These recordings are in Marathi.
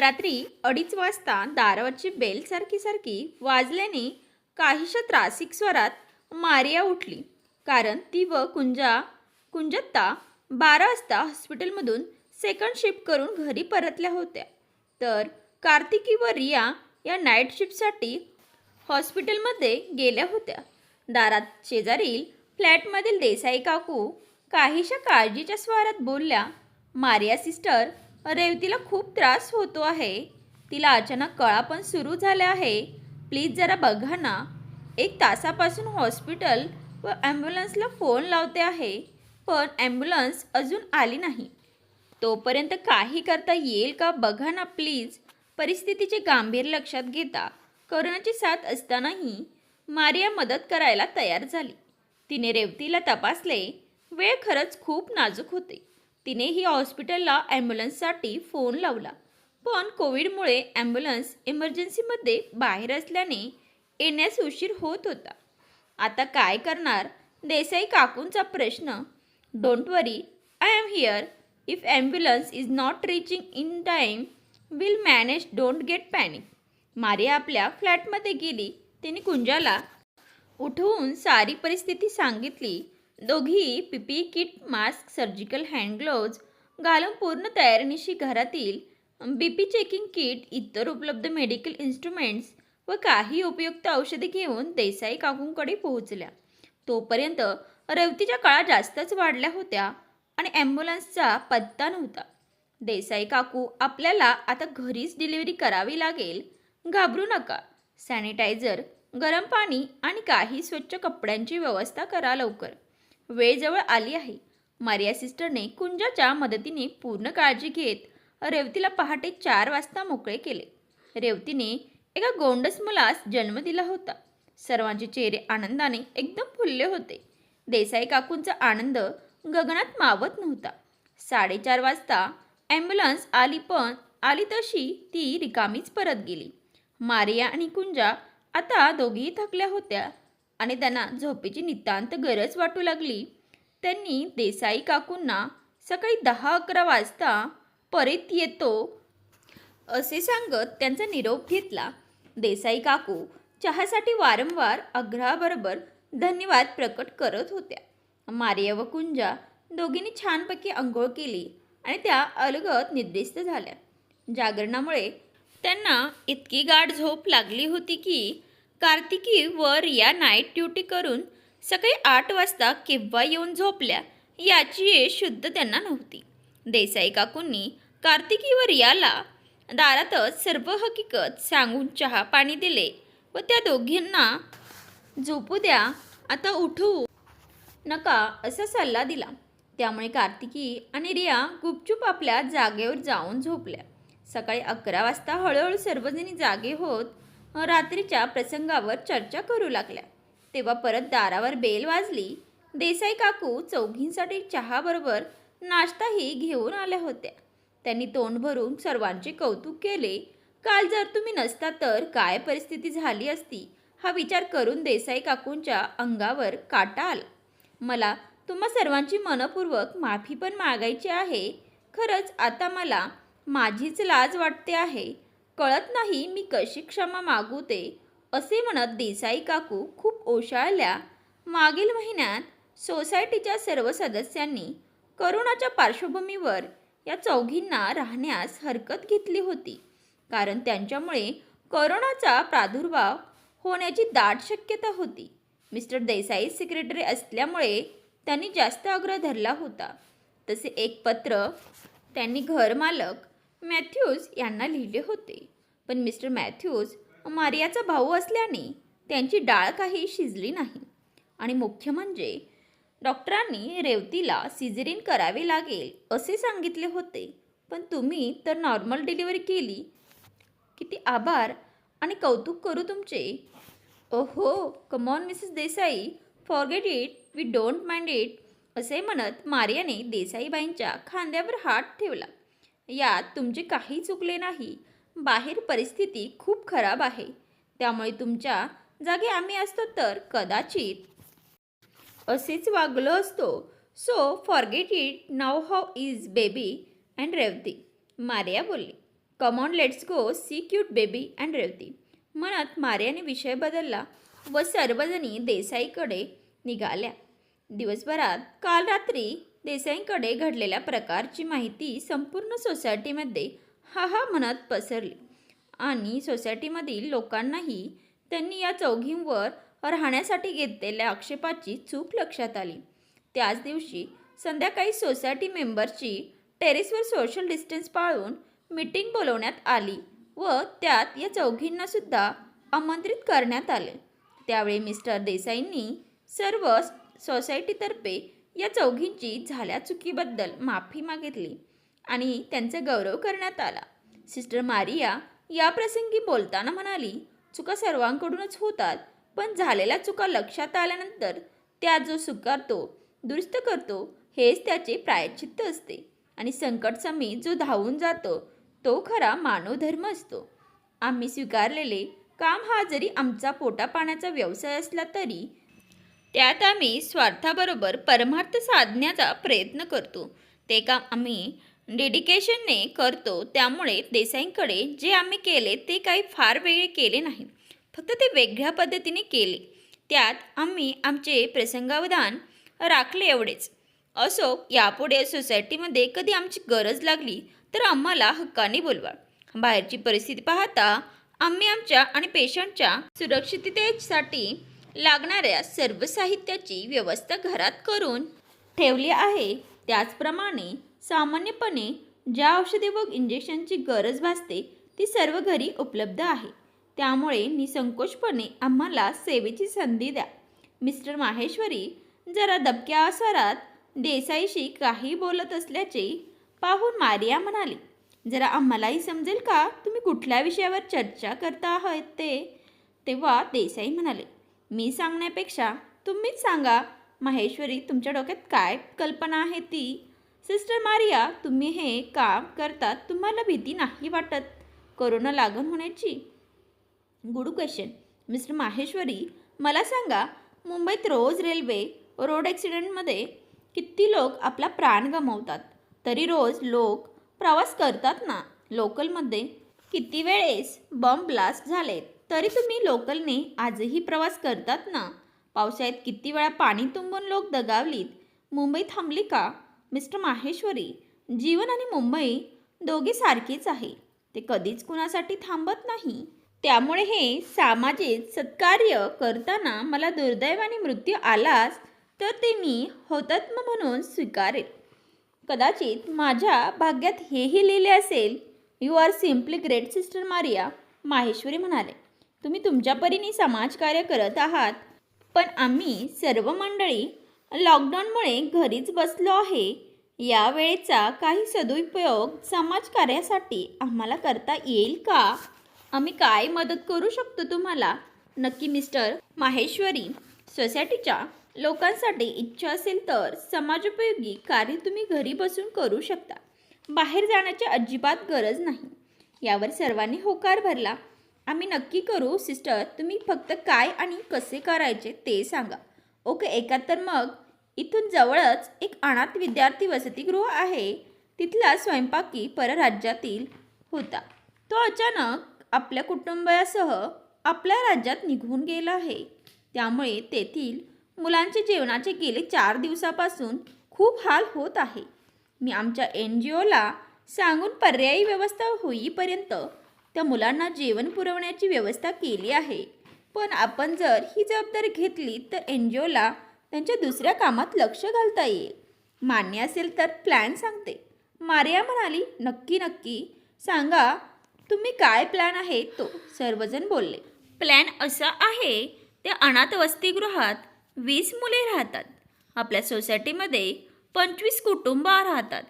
रात्री अडीच वाजता दारावरची बेल सारखी सारखी वाजल्याने काहीशा त्रासिक स्वरात मारिया उठली. कारण ती व कुंजा कुंजत्ता बारा वाजता हॉस्पिटलमधून सेकंड शिफ्ट करून घरी परतल्या होत्या. तर कार्तिकी व रिया या नाईट शिफ्टसाठी हॉस्पिटलमध्ये गेल्या होत्या. दारात शेजारील फ्लॅटमधील देसाई काकू काहीशा काळजीच्या स्वरात बोलल्या मारिया सिस्टर रेवतीला खूप त्रास होतो आहे. तिला अचानक कळा पण सुरू झाल्या आहे. प्लीज जरा बघा ना. एक तासापासून हॉस्पिटल व ॲम्ब्युलन्सला फोन लावते आहे पण ॲम्ब्युलन्स अजून आली नाही. तोपर्यंत काही करता येईल का बघा ना प्लीज. परिस्थितीचे गांभीर्य लक्षात घेता करोनाची साथ असतानाही मारिया मदत करायला तयार झाली. तिने रेवतीला तपासले. वेळ खरंच खूप नाजूक होते. तिने ही हॉस्पिटलला ॲम्ब्युलन्ससाठी फोन लावला. पण कोविडमुळे ॲम्ब्युलन्स इमर्जन्सीमध्ये बाहेर असल्याने येण्यास उशीर होत होता. आता काय करणार? देसाई काकूंचा प्रश्न. Don't worry I am here. If ambulance is not reaching in time will manage don't get panic. Maria आपल्या फ्लॅटमध्ये गेली. तिने कुंजाला उठवून सारी परिस्थिती सांगितली. दोघी PP kit mask surgical hand gloves घालून पूर्ण तयारीनिशी घरातील बी पी चेकिंग किट इतर उपलब्ध मेडिकल इन्स्ट्रुमेंट्स व काही उपयुक्त औषधे घेऊन देसाई काकूंकडे पोहोचल्या. तोपर्यंत रवतीच्या काळा जास्तच वाढल्या होत्या आणि ॲम्ब्युलन्सचा पत्ता नव्हता. देसाई काकू आपल्याला आता घरीच डिलिव्हरी करावी लागेल. घाबरू नका. सॅनिटायझर गरम पाणी आणि काही स्वच्छ कपड्यांची व्यवस्था करा लवकर. वेळ जवळ आली आहे. मारिया सिस्टरने कुंजाच्या मदतीने पूर्ण काळजी घेत रेवतीला पहाटे चार वाजता मोकळे केले. रेवतीने एका गोंडस मुलास जन्म दिला होता. सर्वांचे चेहरे आनंदाने एकदम फुलले होते. देसाई काकूंचा आनंद गगनात मावत नव्हता. साडेचार वाजता ॲम्ब्युलन्स आली पण आली तशी ती रिकामीच परत गेली. मारिया आणि कुंजा आता दोघीही थकल्या होत्या. आणि त्यांना झोपेची नितांत गरज वाटू लागली. त्यांनी देसाई काकूंना सकाळी दहा अकरा वाजता परत येतो असे सांगत त्यांचा निरोप घेतला. देसाई काकू चहासाठी वारंवार आग्रहाबरोबर धन्यवाद प्रकट करत होत्या. मारिया व कुंजा दोघींनी छानपैकी आंघोळ केली आणि त्या अलगत निद्रिस्त झाल्या. जागरणामुळे त्यांना इतकी गाढ झोप लागली होती की कार्तिकी व रिया नाईट ड्युटी करून सकाळी आठ वाजता केव्हा येऊन झोपल्या याची शुद्ध त्यांना नव्हती. देसाई काकूंनी कार्तिकी व रियाला दारातच सर्व हकीकत सांगून चहा पाणी दिले व त्या दोघींना झोपू द्या आता उठू नका असा सल्ला दिला. त्यामुळे कार्तिकी आणि रिया गुपचूप आपल्या जागेवर जाऊन झोपल्या. सकाळी अकरा वाजता हळूहळू सर्वजणी जागे होत रात्रीच्या प्रसंगावर चर्चा करू लागल्या. तेव्हा परत दारावर बेल वाजली. देसाई काकू चौघींसाठी चहाबरोबर नाश्ताही घेऊन आल्या होत्या. त्यांनी तोंड भरून सर्वांचे कौतुक केले. काल जर तुम्ही नसता तर काय परिस्थिती झाली असती? हा विचार करून देसाई काकूंच्या अंगावर काटा आला. मला तुम्हा सर्वांची मनपूर्वक माफी पण मागायची आहे. खरंच आता मला माझीच लाज वाटते आहे. कळत नाही मी कशी क्षमा मागू ते असे म्हणत देसाई काकू खूप ओशाळल्या. मागील महिन्यात सोसायटीच्या सर्व सदस्यांनी करोनाच्या पार्श्वभूमीवर या चौघींना राहण्यास हरकत घेतली होती कारण त्यांच्यामुळे करोनाचा प्रादुर्भाव होण्याची दाट शक्यता होती. मिस्टर देसाई सेक्रेटरी असल्यामुळे त्यांनी जास्त आग्रह धरला होता. तसे एक पत्र त्यांनी घरमालक मॅथ्यूज यांना लिहिले होते. पण मिस्टर मॅथ्यूज मारियाचा भाऊ असल्याने त्यांची डाळ काही शिजली नाही. आणि मुख्य म्हणजे डॉक्टरांनी रेवतीला सिझेरिन करावे लागेल असे सांगितले होते. पण तुम्ही तर नॉर्मल डिलिव्हरी केली. किती आभार आणि कौतुक करू तुमचे. ओहो come on Mrs Desai forget it we don't mind it असे म्हणत मारियाने देसाईबाईंच्या खांद्यावर हात ठेवला. यात तुमचे काही चुकले नाही. बाहेर परिस्थिती खूप खराब आहे. त्यामुळे तुमच्या जागी आम्ही असतो तर कदाचित असेच वागलो असतो. So forget it. Now how is baby and Revati. Maria बोलली come on let's go see cute baby and Revati. म्हणत मारियाने विषय बदलला व सर्वजणी देसाईकडे निघाल्या. दिवसभरात काल रात्री देसाईंकडे घडलेल्या प्रकारची माहिती संपूर्ण सोसायटीमध्ये हा हा म्हणत पसरली. आणि सोसायटीमधील लोकांनाही त्यांनी या चौघींवर राहण्यासाठी घेतलेल्या आक्षेपाची चूक लक्षात आली. त्याच दिवशी संध्याकाळी सोसायटी मेंबरची टेरेसवर सोशल डिस्टन्स पाळून मीटिंग बोलवण्यात आली व त्यात या चौघींनासुद्धा आमंत्रित करण्यात आले. त्यावेळी मिस्टर देसाईंनी सर्व सोसायटीतर्फे या चौघींची झाल्या चुकीबद्दल माफी मागितली आणि त्यांचा गौरव करण्यात आला. सिस्टर मारिया या प्रसंगी बोलताना म्हणाली चुका सर्वांकडूनच होतात पण झालेल्या चुका लक्षात आल्यानंतर त्या जो स्वीकारतो दुरुस्त करतो हेच त्याचे प्रायश्चित्त असते आणि संकटसमी जो धावून जातो तो खरा मानवधर्म असतो. आम्ही स्वीकारलेले काम हा जरी आमचा पोटापाण्याचा व्यवसाय असला तरी त्यात आम्ही स्वार्थाबरोबर परमार्थ साधण्याचा प्रयत्न करतो. ते काम आम्ही डेडिकेशनने करतो. त्यामुळे देसाईंकडे जे आम्ही केले ते काही फार वेगळे केले नाही. फक्त ते वेगळ्या पद्धतीने केले. त्यात आम्ही आमचे प्रसंगावधान राखले एवढेच. असो यापुढे सोसायटीमध्ये कधी आमची गरज लागली तर आम्हाला हक्काने बोलवा. बाहेरची परिस्थिती पाहता आम्ही आमच्या आणि पेशंटच्या सुरक्षिततेसाठी लागणाऱ्या सर्व साहित्याची व्यवस्था घरात करून ठेवली आहे. त्याचप्रमाणे सामान्यपणे ज्या औषधे व इंजेक्शनची गरज भासते ती सर्व घरी उपलब्ध आहे. त्यामुळे निसंकोचपणे आम्हाला सेवेची संधी द्या. मिस्टर माहेश्वरी जरा दबक्या स्वरात देसाईशी काही बोलत असल्याचे पाहून मारिया म्हणाली जरा आम्हालाही समजेल का? तुम्ही कुठल्या विषयावर चर्चा करता आहात ते? तेव्हा देसाई म्हणाले मी सांगण्यापेक्षा तुम्हीच सांगा माहेश्वरी तुमच्या डोक्यात काय कल्पना आहे ती? सिस्टर मारिया तुम्ही हे काम करतात तुम्हाला भीती नाही वाटत? कोरोना लागण होण्याची? Good question. मिस्टर माहेश्वरी मला सांगा मुंबईत रोज रेल्वे रोड ॲक्सिडेंटमध्ये किती लोक आपला प्राण गमावतात? तरी रोज लोक प्रवास करतात ना? लोकलमध्ये किती वेळेस बॉम्ब ब्लास्ट झाले तरी तुम्ही लोकलने आजही प्रवास करतात ना? पावसाळ्यात किती वेळा पाणी तुंबून लोक दगावलीत? मुंबई थांबली का? मिस्टर माहेश्वरी जीवन आणि मुंबई दोघे सारखेच आहे. ते कधीच कुणासाठी थांबत नाही. त्यामुळे हे सामाजिक सत्कार्य करताना मला दुर्दैवाने मृत्यू आलाच तर ते मी होतात्म म्हणून स्वीकारेल. कदाचित माझ्या भाग्यात हेही लिहिले असेल. You are simply great sister Maria Maheshwari म्हणाले. तुम्ही तुमच्या परीने समाजकार्य करत आहात. पण आम्ही सर्व मंडळी लॉकडाऊनमुळे घरीच बसलो आहे. या वेळेचा काही सदुपयोग समाजकार्यासाठी आम्हाला करता येईल का? आम्ही काय मदत करू शकतो तुम्हाला? नक्की मिस्टर माहेश्वरी सोसायटीच्या लोकांसाठी इच्छा असेल तर समाजोपयोगी कार्य तुम्ही घरी बसून करू शकता. बाहेर जाण्याची अजिबात गरज नाही. यावर सर्वांनी होकार भरला. आम्ही नक्की करू. सिस्टर तुम्ही फक्त काय आणि कसे करायचे ते सांगा. ओके एकाहत्तर मग. इथून जवळच एक अनाथ विद्यार्थी वसतिगृह आहे. तिथला स्वयंपाकी परराज्यातील होता. तो अचानक आपल्या कुटुंबासह आपल्या राज्यात निघून गेला आहे. त्यामुळे तेथील मुलांचे जेवणाचे गेले चार दिवसापासून खूप हाल होत आहे. मी आमच्या एन जी ओला सांगून पर्यायी व्यवस्था होईपर्यंत त्या मुलांना जेवण पुरवण्याची व्यवस्था केली आहे. पण आपण जर ही जबाबदारी घेतली तर एन जी ओला त्यांच्या दुसऱ्या कामात लक्ष घालता येईल. मान्य असेल तर प्लॅन सांगते. मारिया म्हणाली नक्की नक्की. सांगा तुम्ही काय प्लॅन आहे? तो सर्वजण बोलले. प्लॅन असा आहे त्या अनाथ वसतिगृहात वीस मुले राहतात. आपल्या सोसायटीमध्ये पंचवीस कुटुंब राहतात.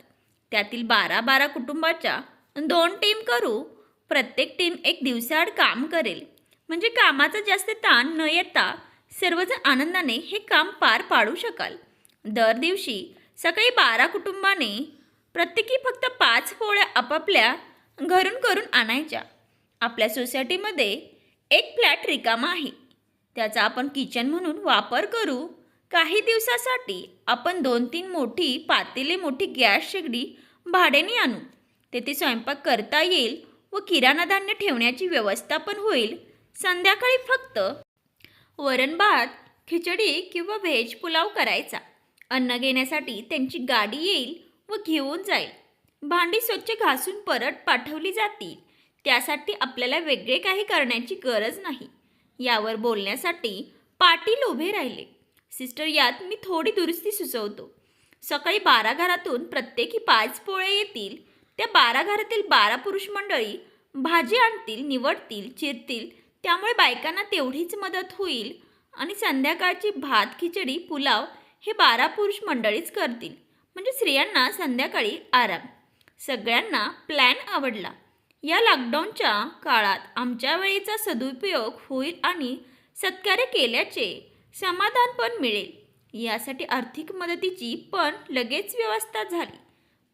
त्यातील बारा बारा कुटुंबाच्या दोन टीम करू प्रत्येक टीम एक दिवसाआड काम करेल. म्हणजे कामाचा जास्त ताण न येता सर्वजण आनंदाने हे काम पार पाडू शकाल. दर दिवशी सकाळी बारा कुटुंबाने प्रत्येकी फक्त पाच पोळ्या आपापल्या घरून करून आणायच्या. आपल्या सोसायटीमध्ये एक फ्लॅट रिकामा आहे. त्याचा आपण किचन म्हणून वापर करू. काही दिवसासाठी आपण दोन तीन मोठी पातेले मोठी गॅस शेगडी भाड्याने आणू. तेथे स्वयंपाक करता येईल. व किराणा धान्य ठेवण्याची व्यवस्था पण होईल. संध्याकाळी फक्त वरण भात खिचडी किंवा व्हेज पुलाव करायचा. अन्न घेण्यासाठी त्यांची गाडी येईल व घेऊन जाईल. भांडी स्वच्छ घासून परत पाठवली जातील. त्यासाठी आपल्याला वेगळे काही करण्याची गरज नाही. यावर बोलण्यासाठी पाटील उभे राहिले. सिस्टर यात मी थोडी दुरुस्ती सुचवतो. सकाळी बारा घरातून प्रत्येकी पाच पोळे येतील. त्या बारा घरातील बारा पुरुष मंडळी भाजी आणतील निवडतील चिरतील त्यामुळे बायकांना तेवढीच मदत होईल आणि संध्याकाळची भात खिचडी पुलाव हे बारा पुरुष मंडळीच करतील. म्हणजे स्त्रियांना संध्याकाळी आराम. सगळ्यांना प्लॅन आवडला. या लॉकडाऊनच्या काळात आमच्या वेळेचा सदुपयोग होईल आणि सत्कार्य केल्याचे समाधान पण मिळेल. यासाठी आर्थिक मदतीची पण लगेच व्यवस्था झाली.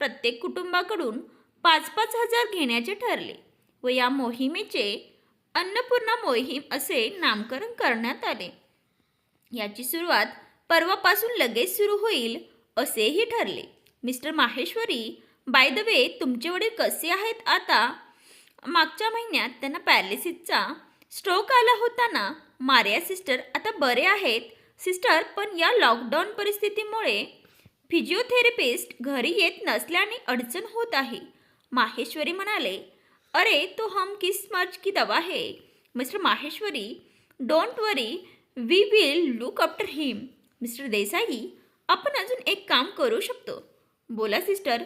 प्रत्येक कुटुंबाकडून पाच पाच हजार घेण्याचे ठरले व या मोहिमेचे अन्नपूर्णा मोहीम असे नामकरण करण्यात आले. याची सुरुवात परवापासून लगेच सुरू होईल असेही ठरले. Mr Maheshwari by the way तुमचे वडील कसे आहेत आता? मागच्या महिन्यात त्यांना पॅरालिसिसचा स्ट्रोक आला होता ना मारिया सिस्टर आता बरे आहेत. सिस्टर पण या लॉकडाऊन परिस्थितीमुळे फिजिओथेरपिस्ट घरी येत नसल्याने अडचण होत आहे. माहेश्वरी म्हणाले अरे तो हम किस मर्ज की दवा है? Mr Maheshwari don't worry we will look after him. Mr Desai आपण अजून एक काम करू शकतो. बोला सिस्टर.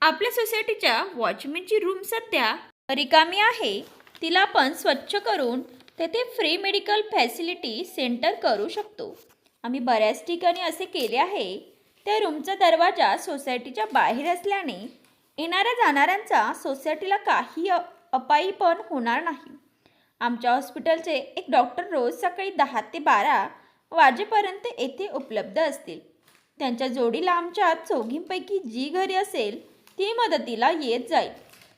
आपल्या सोसायटीच्या वॉचमॅनची रूम सध्या रिकामी आहे. तिला आपण स्वच्छ करून तेथे फ्री मेडिकल फॅसिलिटी सेंटर करू शकतो. आम्ही बऱ्याच ठिकाणी असे केले आहे. त्या रूमचा दरवाजा सोसायटीच्या बाहेर असल्याने येणाऱ्या जाणाऱ्यांचा सोसायटीला काही अपायी पण होणार नाही. आमच्या हॉस्पिटलचे एक डॉक्टर रोज सकाळी दहा ते बारा वाजेपर्यंत येथे उपलब्ध असतील. त्यांच्या जोडीला आमच्या चौघींपैकी जी घरी असेल ती मदतीला येत जाईल.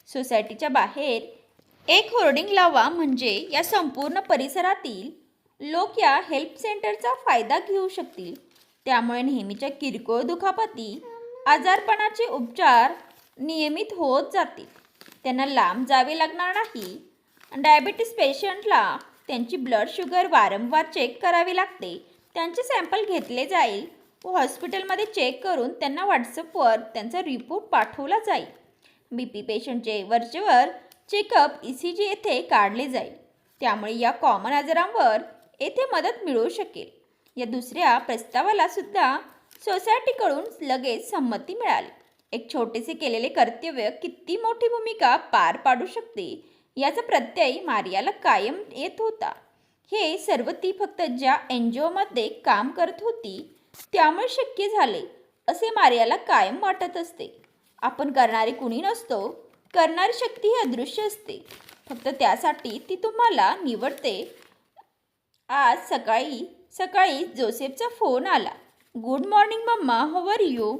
सोसायटीच्या बाहेर एक होर्डिंग लावा म्हणजे या संपूर्ण परिसरातील लोक या हेल्प सेंटरचा फायदा घेऊ शकतील. त्यामुळे नेहमीच्या किरकोळ दुखापती आजारपणाचे उपचार नियमित होत जातील त्यांना लांब जावे लागणार नाही. डायबिटीस पेशंटला त्यांची ब्लड शुगर वारंवार चेक करावी लागते. त्यांचे सॅम्पल घेतले जाईल. व हॉस्पिटलमध्ये चेक करून त्यांना व्हॉट्सअपवर त्यांचा रिपोर्ट पाठवला जाईल. बी पी पेशंटचे वरचेवर चेकअप ई सी जी येथे काढले जाईल. त्यामुळे या कॉमन आजारांवर येथे मदत मिळू शकेल. या दुसऱ्या प्रस्तावाला सुद्धा सोसायटीकडून लगेच संमती मिळाली. एक छोटेसे केलेले कर्तव्य किती मोठी भूमिका पार पाडू शकते याचा प्रत्यय मारियाला कायम येत होता. हे सर्व ती फक्त ज्या एन जी ओमध्ये काम करत होती त्यामुळे शक्य झाले असे मारियाला कायम वाटत असते. आपण करणारे कुणी नसतो करणारी शक्ती ही अदृश्य असते. फक्त त्यासाठी ती तुम्हाला निवडते. आज सकाळी सकाळी जोसेफचा फोन आला. Good morning mamma how are you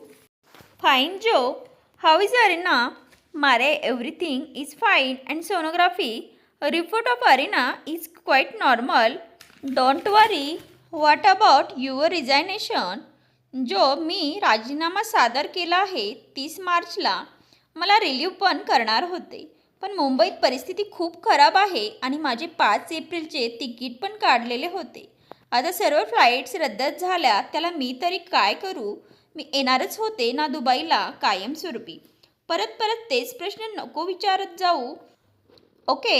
fine Jo how is Arina मारे everything is fine and sonography report of Arina is quite normal don't worry what about your resignation Jo मी राजीनामा सादर केला आहे तीस मार्चला. मला रिलीव्ह पण करणार होते. पण मुंबईत परिस्थिती खूप खराब आहे आणि माझे पाच एप्रिलचे तिकीट पण काढलेले होते. आता सर्व फ्लाईट्स रद्दच झाल्या त्याला मी तरी काय करू? मी येणारच होते ना दुबईला कायमस्वरूपी परत परत तेच प्रश्न नको विचारत जाऊ. Okay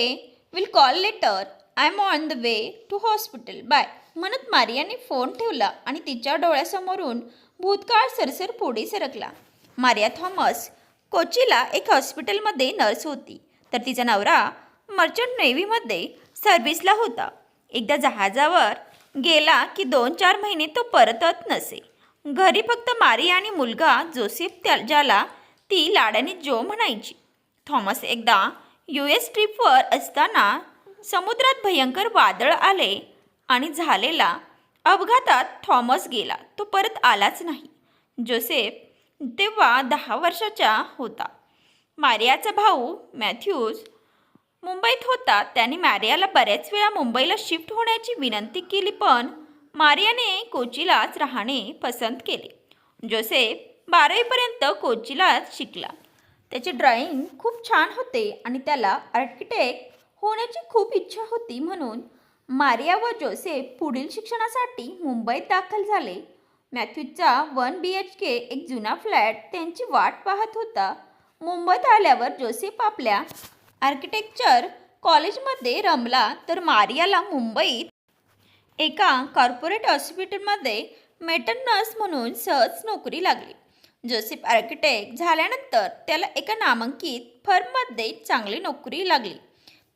will call later I am on the way to hospital bye म्हणत मारियाने फोन ठेवला आणि तिच्या डोळ्यासमोरून भूतकाळ सरसर पुढे सरकला. मारिया थॉमस कोचीला एक हॉस्पिटलमध्ये नर्स होती. तर तिचा नवरा मर्चंट नेव्हीमध्ये सर्व्हिसला होता. एकदा जहाजावर गेला की दोन चार महिने तो परतत नसे. घरी फक्त मारी आणि मुलगा जोसेफ त्या ज्याला ती लाडाने जो म्हणायची. थॉमस एकदा यू एस ट्रिपवर असताना समुद्रात भयंकर वादळ आले आणि झालेला अपघातात थॉमस गेला. तो परत आलाच नाही. जोसेफ तेव्हा दहा वर्षाचा होता. मारियाचा भाऊ मॅथ्यूज मुंबईत होता. त्याने मारियाला बऱ्याच वेळा मुंबईला शिफ्ट होण्याची विनंती केली पण मारियाने कोचीलाच राहणे पसंत केले. जोसेफ बारावीपर्यंत कोचीलाच शिकला. त्याचे ड्रॉइंग खूप छान होते आणि त्याला आर्किटेक्ट होण्याची खूप इच्छा होती म्हणून मारिया व जोसेफ पुढील शिक्षणासाठी मुंबईत दाखल झाले. मॅथ्यूजचा वन बी एच के एक जुना फ्लॅट त्यांची वाट पाहत होता. मुंबईत आल्यावर जोसेफ आपल्या आर्किटेक्चर कॉलेजमध्ये रमला तर मारियाला मुंबईत एका कॉर्पोरेट हॉस्पिटलमध्ये मेटर्नर्स म्हणून सहज नोकरी लागली. जोसेफ आर्किटेक्ट झाल्यानंतर त्याला एका नामांकित फर्ममध्ये चांगली नोकरी लागली.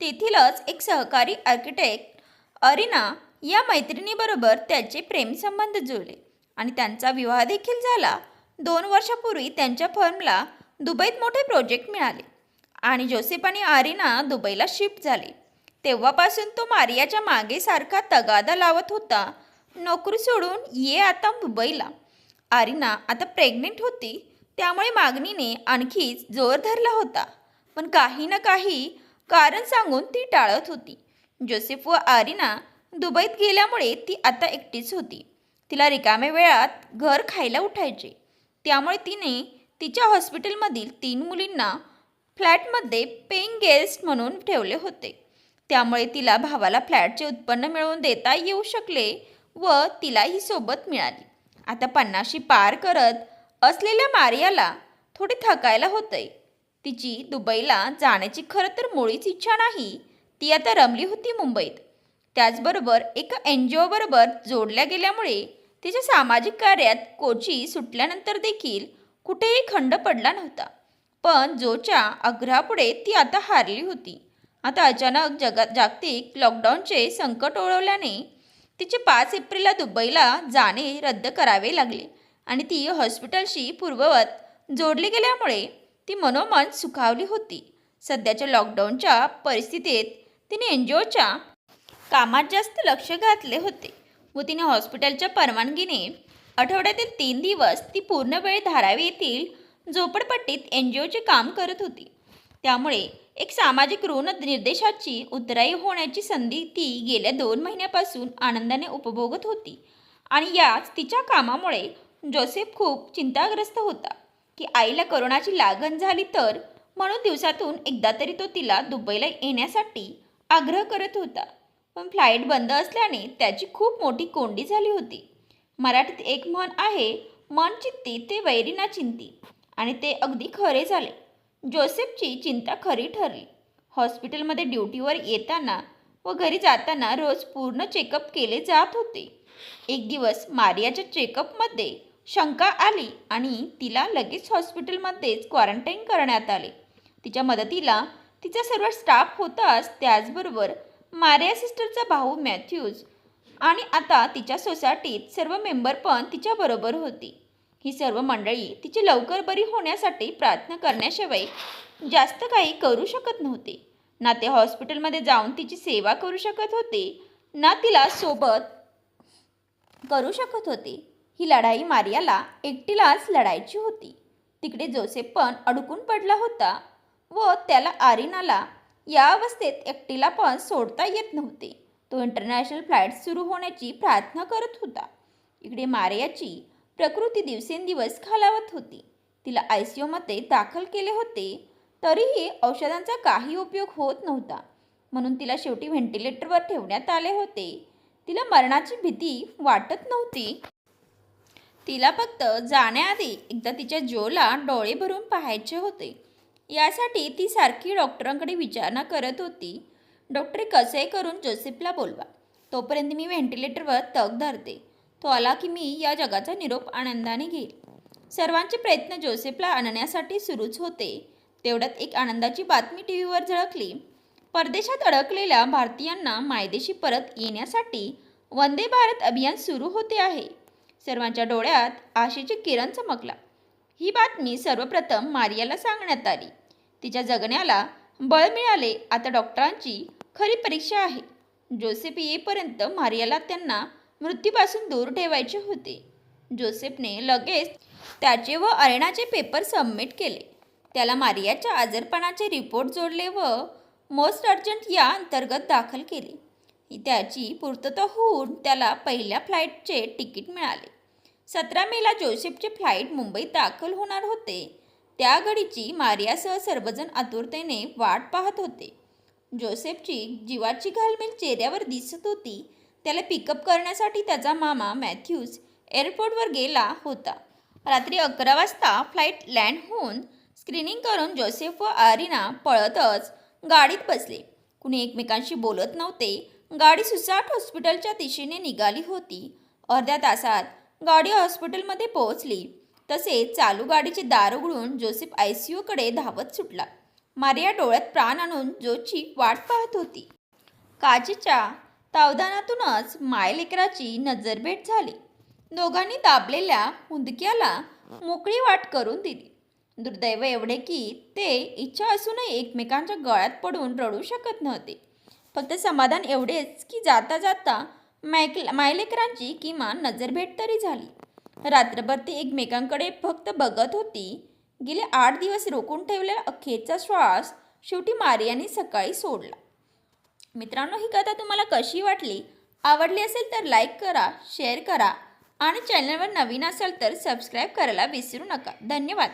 तेथीलच एक सहकारी आर्किटेक्ट अरिना या मैत्रिणीबरोबर त्याचे प्रेमसंबंध जुळले आणि त्यांचा विवाह देखील झाला. दोन वर्षापूर्वी त्यांच्या फर्मला दुबईत मोठे प्रोजेक्ट मिळाले. आणि जोसेफ आणि आरिना दुबईला शिफ्ट झाले. तेव्हापासून तो मारियाच्या मागे सारखा तगादा लावत होता नोकरी सोडून ये आता मुंबईला. आरिना आता प्रेग्नेंट होती त्यामुळे मागणीने आणखीच जोर धरला होता. पण काही ना काही कारण सांगून ती टाळत होती. जोसेफ व आरिना दुबईत गेल्यामुळे ती आता एकटीच होती. तिला रिकाम्या वेळात घर खायला उठायचे. त्यामुळे तिने तिच्या हॉस्पिटलमधील तीन मुलींना फ्लॅटमध्ये पेईंग गेस्ट म्हणून ठेवले होते. त्यामुळे तिला भावाला फ्लॅटचे उत्पन्न मिळवून देता येऊ शकले व तिलाही सोबत मिळाली. आता पन्नाशी पार करत असलेल्या मारियाला थोडी थकायला होतंय. तिची दुबईला जाण्याची खरं तर मुळीच इच्छा नाही. ती आता रमली होती मुंबईत. त्याचबरोबर एका एन जी ओबरोबर जोडल्या गेल्यामुळे तिच्या सामाजिक कार्यात कोची सुटल्यानंतर देखील कुठेही खंड पडला नव्हता. पण जोच्या आग्रहापुढे ती आता हारली होती. आता अचानक जगात जागतिक लॉकडाऊनचे संकट ओढवल्याने तिचे पाच एप्रिलला दुबईला जाणे रद्द करावे लागले आणि ती हॉस्पिटलशी पूर्ववत जोडली गेल्यामुळे ती मनोमन सुखावली होती. सध्याच्या लॉकडाऊनच्या परिस्थितीत तिने एन जी ओच्या कामात जास्त लक्ष घातले होते व तिने हॉस्पिटलच्या परवानगीने आठवड्यातील तीन दिवस ती पूर्ण वेळ धारावी येथील झोपडपट्टीत एन जी ओचे काम करत होती. त्यामुळे एक सामाजिक ऋण निर्देशाची उतराई होण्याची संधी ती गेल्या दोन महिन्यापासून आनंदाने उपभोगत होती. आणि याच तिच्या कामामुळे जोसेफ खूप चिंताग्रस्त होता की आईला करोनाची लागण झाली तर म्हणून दिवसातून एकदा तरी तो तिला दुबईला येण्यासाठी आग्रह करत होता. पण फ्लाईट बंद असल्याने त्याची खूप मोठी कोंडी झाली होती. मराठीत एक म्हण आहे मन चित्ती ते वैरीना चिंती. आणि ते अगदी खरे झाले. जोसेफची चिंता खरी ठरली. हॉस्पिटलमध्ये ड्युटीवर येताना व घरी जाताना रोज पूर्ण चेकअप केले जात होते. एक दिवस मारियाच्या चेकअपमध्ये शंका आली आणि तिला लगेच हॉस्पिटलमध्येच क्वारंटाईन करण्यात आले. तिच्या मदतीला तिचा सर्व स्टाफ होताच त्याचबरोबर मारिया सिस्टरचा भाऊ मॅथ्यूज आणि आता तिच्या सोसायटीत सर्व मेंबर पण तिच्याबरोबर होती. ही सर्व मंडळी तिची लवकर बरी होण्यासाठी प्रार्थना करण्याशिवाय जास्त काही करू शकत नव्हते. ना ते हॉस्पिटलमध्ये जाऊन तिची सेवा करू शकत होते ना तिला सोबत करू शकत होते. ही लढाई मारियाला एकटीलाच लढायची होती. तिकडे जोसेफ पण अडकून पडला होता व त्याला आरिनाला या अवस्थेत एकटीला पण सोडता येत नव्हते. तो इंटरनॅशनल फ्लाईट सुरू होण्याची प्रार्थना करत होता. इकडे मारियाची प्रकृती दिवसेंदिवस खालावत होती. तिला आय सी यूमध्ये दाखल केले होते तरीही औषधांचा काही उपयोग होत नव्हता. म्हणून तिला शेवटी व्हेंटिलेटरवर ठेवण्यात आले होते. तिला मरणाची भीती वाटत नव्हती. तिला फक्त जाण्याआधी एकदा तिच्या जोला डोळे भरून पाहायचे होते. यासाठी ती सारखी डॉक्टरांकडे विचारणा करत होती. डॉक्टर कसे करून जोसेफला बोलवा? तोपर्यंत मी व्हेंटिलेटरवर तग धरते. तो आला की मी या जगाचा निरोप आनंदाने घेईल. सर्वांचे प्रयत्न जोसेफला आणण्यासाठी सुरूच होते. तेवढ्यात एक आनंदाची बातमी टी व्हीवर झळकली. परदेशात अडकलेल्या भारतीयांना मायदेशी परत येण्यासाठी वंदे भारत अभियान सुरू होते आहे. सर्वांच्या डोळ्यात आशेचे किरण चमकला. ही बातमी सर्वप्रथम मारियाला सांगण्यात आली. तिच्या जगण्याला बळ मिळाले आता डॉक्टरांची खरी परीक्षा आहे. जोसेफ येईपर्यंत मारियाला त्यांना मृत्यूपासून दूर ठेवायचे होते. जोसेफने लगेच त्याचे व अरेणाचे पेपर सबमिट केले. त्याला मारियाच्या आजारपणाचे रिपोर्ट जोडले व मोस्ट अर्जंट या अंतर्गत दाखल केले. त्याची पूर्तता होऊन त्याला पहिल्या फ्लाईटचे तिकीट मिळाले. सतरा मेला जोसेफचे फ्लाईट मुंबईत दाखल होणार होते. त्या घडीची मारियासह सर्वजण आतुरतेने वाट पाहत होते. जोसेफची जीवाची घालमेल चेहऱ्यावर दिसत होती. त्याला पिकअप करण्यासाठी त्याचा मामा मॅथ्यूज एअरपोर्टवर गेला होता. रात्री अकरा वाजता फ्लाईट लँड होऊन स्क्रीनिंग करून जोसेफ व आरिना पळतच गाडीत बसले. कुणी एकमेकांशी बोलत नव्हते. गाडी सुसाट हॉस्पिटलच्या दिशेने निघाली होती. अर्ध्या तासात गाडी हॉस्पिटलमध्ये पोहोचली. तसेच चालू गाडीचे दार उघडून जोसेफ आय सी यूकडे धावत सुटला. मारिया डोळ्यात प्राण आणून जोची वाट पाहत होती. काचेच्या तावदानातूनच मायलेकराची नजरभेट झाली. दोघांनी दाबलेल्या हुंदक्याला मोकळी वाट करून दिली. दुर्दैव एवढे की ते इच्छा असूनही एकमेकांच्या गळ्यात पडून रडू शकत नव्हते. फक्त समाधान एवढेच की जाता जाता मायक मायलेकरांची किमान नजरभेट तरी झाली. रात्रभर ती एकमेकांकडे फक्त बघत होती. गेले आठ दिवस रोखून ठेवलेला अखेरचा श्वास शेवटी मारियाने सकाळी सोडला. मित्रांनो ही कथा तुम्हाला कशी वाटली? आवडली असेल तर लाईक करा शेअर करा आणि चॅनलवर नवीन असाल तर सबस्क्राईब करायला विसरू नका. धन्यवाद.